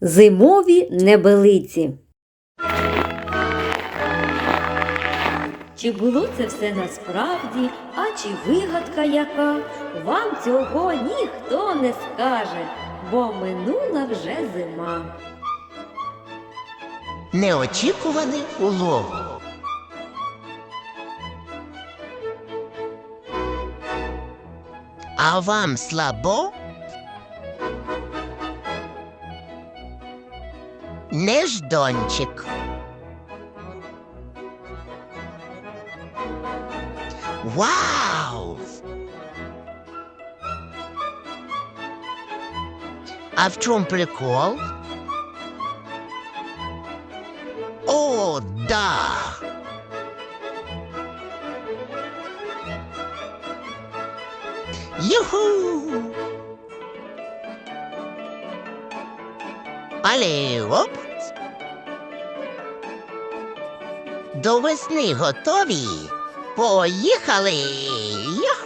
Зимові небелиці. Чи було це все насправді, а чи вигадка яка? Вам цього ніхто не скаже, бо минула вже зима. Неочікуваний улов. А вам слабо? Неждончик. Вау! А в чем прикол? О, да! Юху! Але! До весни готові? Поїхали! Юху!